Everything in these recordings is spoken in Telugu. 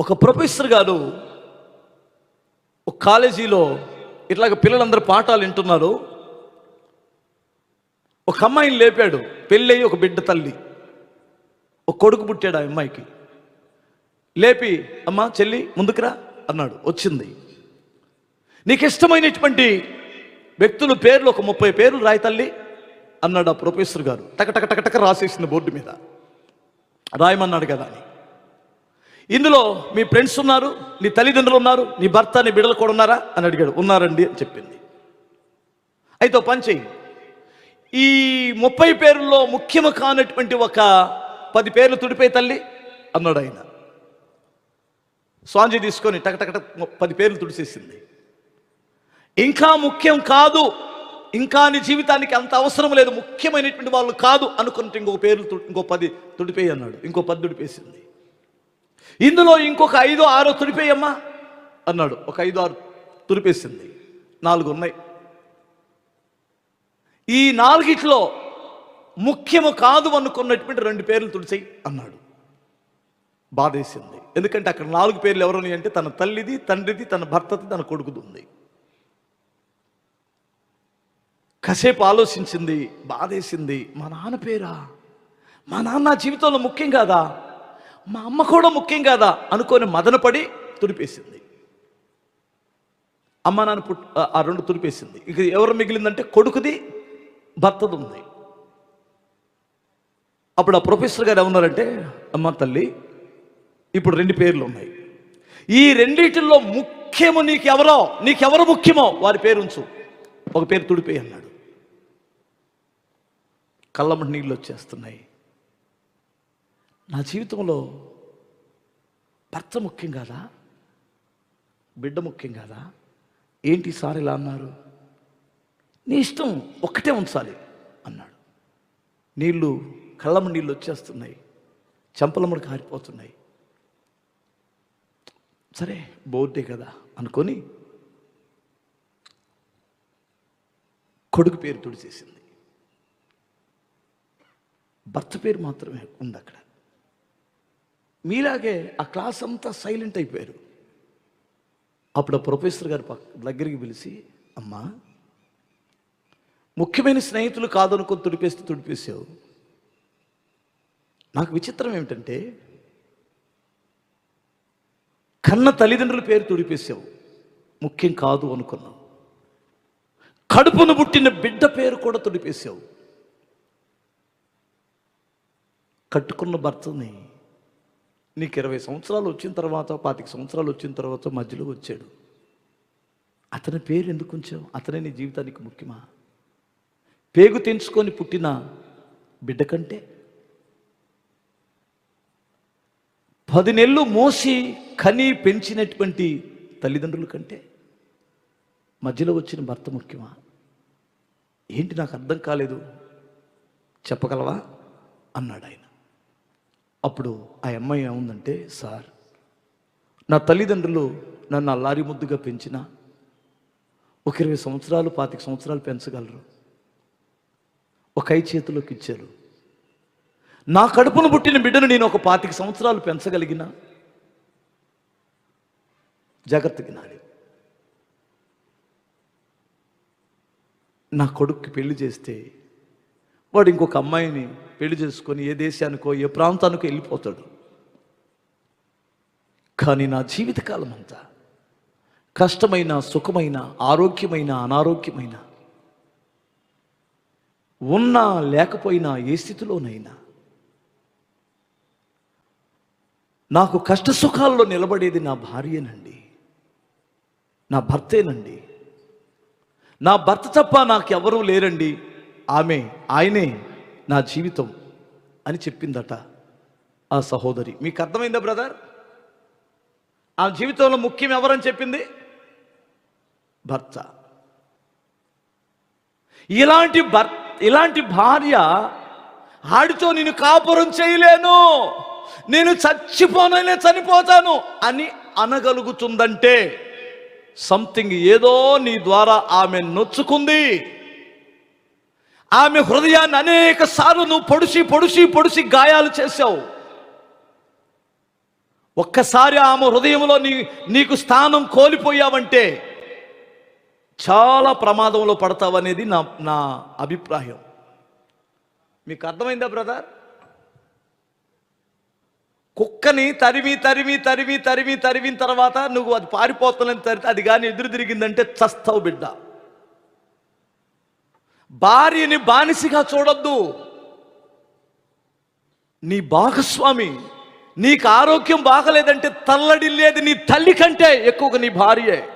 ఒక ప్రొఫెసర్ గారు ఒక కాలేజీలో ఇట్లాగ పిల్లలందరూ పాఠాలు వింటున్నారు. ఒక అమ్మాయిని లేపాడు పెళ్ళయి ఒక బిడ్డ తల్లి. ఒక కొడుకు పుట్టాడు ఆ అమ్మాయికి. లేపి అమ్మ చెల్లి ముందుకురా అన్నాడు వచ్చింది. నీకు ఇష్టమైనటువంటి వ్యక్తుల పేర్లు ఒక ముప్పై పేర్లు రాయి తల్లి అన్నాడు ఆ ప్రొఫెసర్ గారు. టక టక టక టక రాసేసింది బోర్డు మీద. రాయమన్నాడు కదా అని. ఇందులో మీ ఫ్రెండ్స్ ఉన్నారు నీ తల్లిదండ్రులు ఉన్నారు నీ భర్త నీ బిడ్డలు కూడా ఉన్నారా? అని అడిగాడు. ఉన్నారండి అని చెప్పింది. అయితే ఓ పని చెయ్యి. ఈ ముప్పై పేర్లలో ముఖ్యము కానటువంటి ఒక పది పేర్లు తుడిపోయి తల్లి అన్నాడు ఆయన. స్వాంజీ తీసుకొని టక పది పేర్లు తుడిసేసింది. ఇంకా ముఖ్యం కాదు ఇంకా నీ జీవితానికి అంత అవసరం లేదు ముఖ్యమైనటువంటి వాళ్ళు కాదు అనుకున్నట్టు ఇంకో పేర్లు తు- ఇంకో పది తుడిపేయి అన్నాడు. ఇంకో పది తుడిపేసింది. ఇందులో ఇంకొక ఐదో ఆరో తుడిపేయమ్మా అన్నాడు. ఒక ఐదు ఆరు తుడిపేసింది. నాలుగు ఉన్నాయి. ఈ నాలుగిట్లో ముఖ్యము కాదు అనుకున్నటువంటి రెండు పేర్లు తుడిచేయి అన్నాడు. బాధేసింది. ఎందుకంటే అక్కడ నాలుగు పేర్లు ఎవరు అంటే తన తల్లిది తండ్రిది తన భర్తది తన కొడుకుది ఉంది. కాసేపు ఆలోచించింది బాధేసింది మా నాన్న పేరా? మా నాన్న జీవితంలో ముఖ్యం కాదా? మా అమ్మ కూడా ముఖ్యం కాదా అనుకొని మదనపడి తుడిపేసింది. అమ్మ నాన్న పుట్ ఆ- రెండు తుడిపేసింది. ఇక ఎవరు మిగిలిందంటే కొడుకుది భర్తది ఉంది అప్పుడు ఆ ప్రొఫెసర్ గారు ఏమన్నారంటే అమ్మ తల్లి ఇప్పుడు రెండు పేర్లు ఉన్నాయి ఈ రెండిటిల్లో ముఖ్యము నీకెవరో నీకెవరు ముఖ్యమో వారి పేరు ఉంచు ఒక పేరు తుడిపోయి అన్నాడు కళ్ళమ్మటి నీళ్ళు వచ్చేస్తున్నాయి. నా జీవితంలో భర్త ముఖ్యం కాదా? బిడ్డ ముఖ్యం కాదా? ఏంటి సార్ ఇలా అన్నారు? నీ ఇష్టం ఒక్కటే ఉంచాలి అన్నాడు. నీళ్ళు కళ్ళమ్మ నీళ్ళు వచ్చేస్తున్నాయి. చెంపలమ్మడి కారిపోతున్నాయి. సరే బోర్డే కదా అనుకొని కొడుకు పేరు తుడిచేసింది. భర్త పేరు మాత్రమే ఉంది అక్కడ. మీలాగే ఆ క్లాస్ అంతా సైలెంట్ అయిపోయారు. అప్పుడు ఆ ప్రొఫెసర్ గారు పక్క దగ్గరికి పిలిచి అమ్మా ముఖ్యమైన స్నేహితులు కాదనుకొని తుడిపేస్తే తుడిపేసావు. నాకు విచిత్రం ఏమిటంటే కన్న తల్లిదండ్రుల పేరు తుడిపేసావు. ముఖ్యం కాదు అనుకున్నావు. కడుపును పుట్టిన బిడ్డ పేరు కూడా తుడిపేసావు. కట్టుకున్న భర్తని నీకు ఇరవై సంవత్సరాలు వచ్చిన తర్వాత పాతిక సంవత్సరాలు వచ్చిన తర్వాత మధ్యలో వచ్చాడు. అతని పేరు ఎందుకు ఉంచావు? అతనే నీ జీవితానికి ముఖ్యమా? పేగు తెంచుకొని పుట్టిన బిడ్డ కంటే పది నెలలు మోసి కని పెంచినటువంటి తల్లిదండ్రుల కంటే మధ్యలో వచ్చిన భర్త ముఖ్యమా? ఏంటి నాకు అర్థం కాలేదు. చెప్పగలవా? అన్నాడు ఆయన అప్పుడు ఆ అమ్మాయి ఏముందంటే సార్ నా తల్లిదండ్రులు నన్ను అల్లారి ముద్దుగా పెంచిన ఒక ఇరవై సంవత్సరాలు పాతిక సంవత్సరాలు పెంచగలరు. ఒక ఐ చేతిలోకి ఇచ్చారు. నా కడుపును పుట్టిన బిడ్డను నేను ఒక పాతిక సంవత్సరాలు పెంచగలిగిన జాగ్రత్త గినాలి నా కొడుక్కి పెళ్ళి చేస్తే వాడు ఇంకొక అమ్మాయిని పెళ్ళి చేసుకొని ఏ దేశానికో ఏ ప్రాంతానికో వెళ్ళిపోతాడు. కానీ నా జీవితకాలం అంతా కష్టమైన సుఖమైన ఆరోగ్యమైన అనారోగ్యమైన ఉన్నా లేకపోయినా ఏ స్థితిలోనైనా నాకు కష్ట సుఖాల్లో నిలబడేది నా భార్యనండి. నా భర్తేనండి. నా భర్త తప్ప నాకెవరూ లేరండి. ఆమె ఆయనే నా జీవితం అని చెప్పిందట ఆ సహోదరి. మీకు అర్థమైందా బ్రదర్? ఆ జీవితంలో ముఖ్యం ఎవరని చెప్పింది? భర్త. ఇలాంటి భర్ ఇలాంటి భార్య ఆడితో నేను కాపురం చేయలేను. నేను చచ్చిపోననే చనిపోతాను అని అనగలుగుతుందంటే సంథింగ్ ఏదో నీ ద్వారా ఆమె నొచ్చుకుంది. ఆమె హృదయాన్ని అనేక సార్లు నువ్వు పొడిసి పొడిసి పొడిసి గాయాలు చేశావు. ఒక్కసారి ఆమె హృదయంలో నీ నీకు స్థానం కోల్పోయావంటే చాలా ప్రమాదంలో పడతావనేది నా నా అభిప్రాయం. మీకు అర్థమైందా బ్రదర్? కుక్కని తరిమి తరిమి తరిమి తరిమి తరిమిన తర్వాత నువ్వు అది పారిపోతున్నది తరితే అది కానీ ఎదురు తిరిగిందంటే చస్తావు బిడ్డ. భార్యని బానిసిగా చూడొద్దు. నీ భాగస్వామి నీకు ఆరోగ్యం బాగలేదంటే తల్లడిల్లేది నీ తల్లి కంటే ఎక్కువగా నీ భార్యే.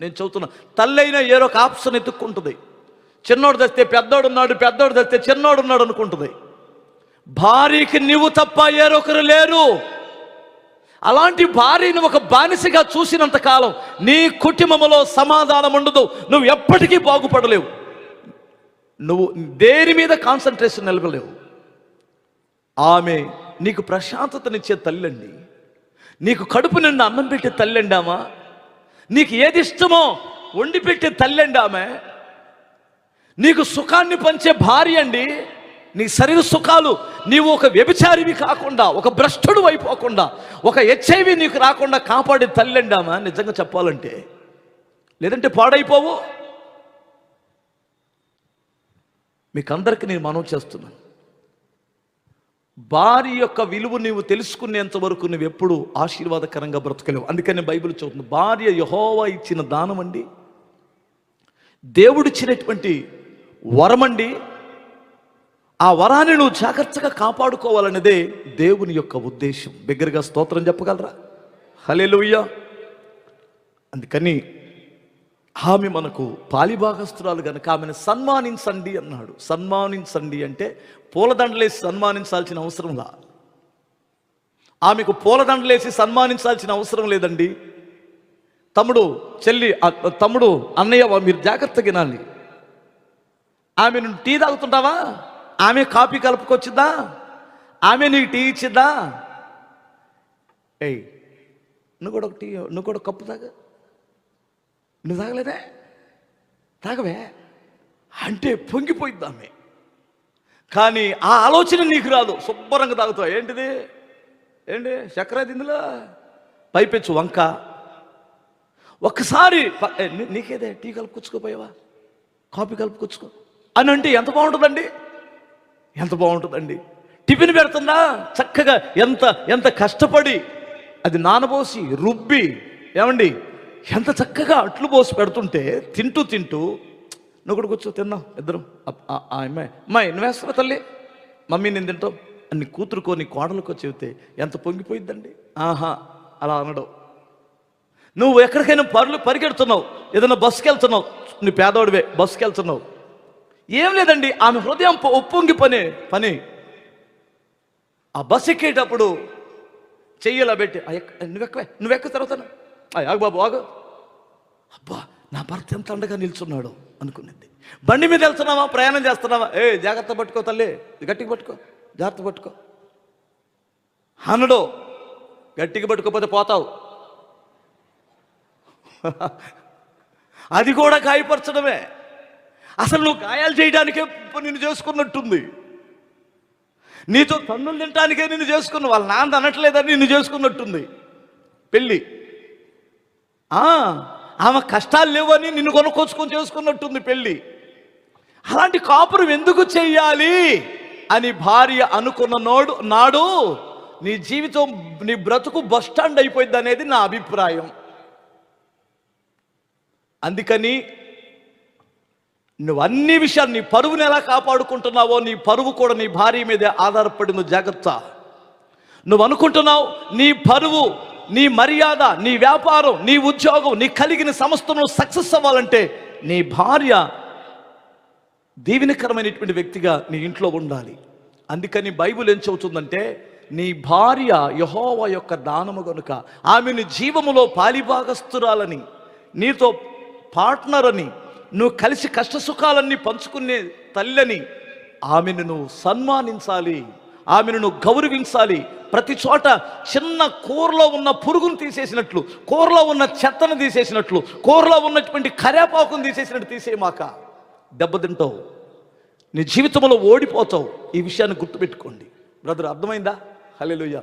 నేను చదువుతున్నా తల్లి అయినా ఏదో ఒక ఆప్షన్ ఎత్తుక్కుంటుంది. చిన్నోడు తెస్తే పెద్దోడు ఉన్నాడు పెద్దోడు తెస్తే చిన్నోడు ఉన్నాడు అనుకుంటుంది. భార్యకి నువ్వు తప్ప ఏరొకరు లేరు. అలాంటి భార్యను ఒక బానిసగా చూసినంత కాలం నీ కుటుంబంలో సమాధానం ఉండదు. నువ్వు ఎప్పటికీ బాగుపడలేవు. నువ్వు దేని మీద కాన్సన్ట్రేషన్ నిలవలేవు ఆమె నీకు ప్రశాంతతనిచ్చే తల్లండి. నీకు కడుపు నిండా అన్నం పెట్టే తల్లండి ఆమె. నీకు ఏది ఇష్టమో వండి పెట్టే తల్లండి ఆమె. నీకు సుఖాన్ని పంచే భార్య అండి. నీ శరీర సుఖాలు నీవు ఒక వ్యభిచారివి కాకుండా ఒక భ్రష్టుడు అయిపోకుండా ఒక హెచ్ఐవి నీకు రాకుండా కాపాడే తల్లండి ఆమె. నిజంగా చెప్పాలంటే. లేదంటే పాడైపోవు. మీకు అందరికీ నేను మనవి చేస్తున్నాను. భార్య యొక్క విలువ నీవు తెలుసుకునేంత వరకు నువ్వు ఎప్పుడు ఆశీర్వాదకరంగా బ్రతకలేవు. అందుకని బైబిల్ చదువుతుంది భార్య యహోవా ఇచ్చిన దానం అండి దేవుడిచ్చినటువంటి వరమండి ఆ వరాన్ని నువ్వు జాగ్రత్తగా కాపాడుకోవాలనేదే దేవుని యొక్క ఉద్దేశం. బిగ్గరగా స్తోత్రం చెప్పగలరా? హలే అందుకని ఆమె మనకు పాలిభాగస్తురాలు కనుక ఆమెను సన్మానించండి అన్నాడు. సన్మానించండి అంటే పూలదండలేసి సన్మానించాల్సిన అవసరంలా? ఆమెకు పూలదండలేసి సన్మానించాల్సిన అవసరం లేదండి. తమ్ముడు చెల్లి తమ్ముడు అన్నయ్య మీరు జాగ్రత్తగా వినాలి. ఆమె నువ్వు టీ తాగుతుంటావా? ఆమె కాఫీ కలుపుకొచ్చిద్దా? ఆమె నీకు టీ ఇచ్చిద్దా? ఏయ్ నువ్వు కూడా ఒక టీ నువ్వు కూడా కప్పు తాగా. నువ్వు తాగలేదే తాగవే? అంటే పొంగిపోయింది ఆమె. కానీ ఆ ఆలోచన నీకు రాదు. శుభ్రంగా తాగుతావు. ఏంటిది? ఏంటి? చక్కెర ఇందులో? పైపెచ్చు వంక. ఒక్కసారి నీకేదే? టీ కలుపుకొచ్చుకోపోయావా? కాఫీ కలుపుకొచ్చుకో. అని అంటే ఎంత బాగుంటుందండి? ఎంత బాగుంటుందండి? టిఫిన్ పెడుతుందా చక్కగా ఎంత ఎంత కష్టపడి అది నానబోసి రుబ్బి ఏమండి? ఎంత చక్కగా అట్లు పోసి పెడుతుంటే తింటూ తింటూ నువ్వు కూడా కూర్చో తిన్నాం ఇద్దరం. ఆ- అమ్మాయి అమ్మాయి నువ్వేస్తావా తల్లి? మమ్మీ నేను తింటావు అన్ని కూతురుకో నీ కోడలకో చెబితే ఎంత పొంగిపోయిద్దండి? ఆహా అలా అనడం. నువ్వు ఎక్కడికైనా పరులు పరిగెడుతున్నావు ఏదైనా బస్సుకి వెళ్తున్నావు నీ పేదవాడివే బస్సుకి వెళ్తున్నావు ఏం లేదండి ఆమె హృదయం ఉప్పొంగి పని పని. ఆ బస్సు ఎక్కేటప్పుడు చెయ్యలా పెట్టి ఎక్క- నువ్వెక్కవే నువ్వెక్క తర్వాత ఆగు బాబు ఆగు. అబ్బా నా భర్త ఎంత అండగా నిల్చున్నాడు అనుకునేది. బండి మీద వెళ్తున్నావా? ప్రయాణం చేస్తున్నావా? ఏ జాగ్రత్త పట్టుకో తల్లి. గట్టిగా పట్టుకో జాగ్రత్త పట్టుకో. అనడు గట్టిగా పట్టుకోపోతే పోతావు. అది కూడా గాయపరచడమే. అసలు నువ్వు గాయాలు చేయడానికే నిన్ను చేసుకున్నట్టుంది. నీతో తన్నులు తినటానికే నిన్ను చేసుకున్న వాళ్ళ నాన్న అనట్లేదని నిన్ను చేసుకున్నట్టుంది. పెళ్ళి. ఆమె కష్టాలు లేవని నిన్ను కొనుక్కొచ్చుకొని చేసుకున్నట్టుంది పెళ్ళి. అలాంటి కాపురం ఎందుకు చెయ్యాలి? అని భార్య అనుకున్న నోడు నాడు నీ జీవితం నీ బ్రతుకు బస్ స్టాండ్ అయిపోయింది అనేది నా అభిప్రాయం. అందుకని నువ్వు అన్ని విషయాలు నీ పరువుని ఎలా కాపాడుకుంటున్నావో నీ పరువు కూడా నీ భార్య మీదే ఆధారపడింది. జాగ్రత్త. నువ్వు అనుకుంటున్నావు నీ పరువు నీ మర్యాద నీ వ్యాపారం నీ ఉద్యోగం నీ కలిగిన సంస్థను సక్సెస్ అవ్వాలంటే నీ భార్య దీవెనకరమైనటువంటి వ్యక్తిగా నీ ఇంట్లో ఉండాలి. అందుకని బైబిల్ ఏం చెబుతుందంటే నీ భార్య యహోవ యొక్క దానము గనుక ఆమెను జీవములో పాలిభాగస్తురాలని నీతో పార్ట్నర్ అని నువ్వు కలిసి కష్ట సుఖాలన్నీ పంచుకునే తల్లని ఆమెను నువ్వు సన్మానించాలి. ఆమెను నువ్వు గౌరవించాలి. ప్రతి చోట చిన్న కూరలో ఉన్న పురుగును తీసేసినట్లు కూరలో ఉన్న చెత్తను తీసేసినట్లు కూరలో ఉన్నటువంటి కరేపాకును తీసేసినట్టు తీసేయమాక. దెబ్బతింటావు నీ జీవితంలో ఓడిపోతావు. ఈ విషయాన్ని గుర్తుపెట్టుకోండి. బ్రదర్ అర్థమైందా? హల్లెలూయా.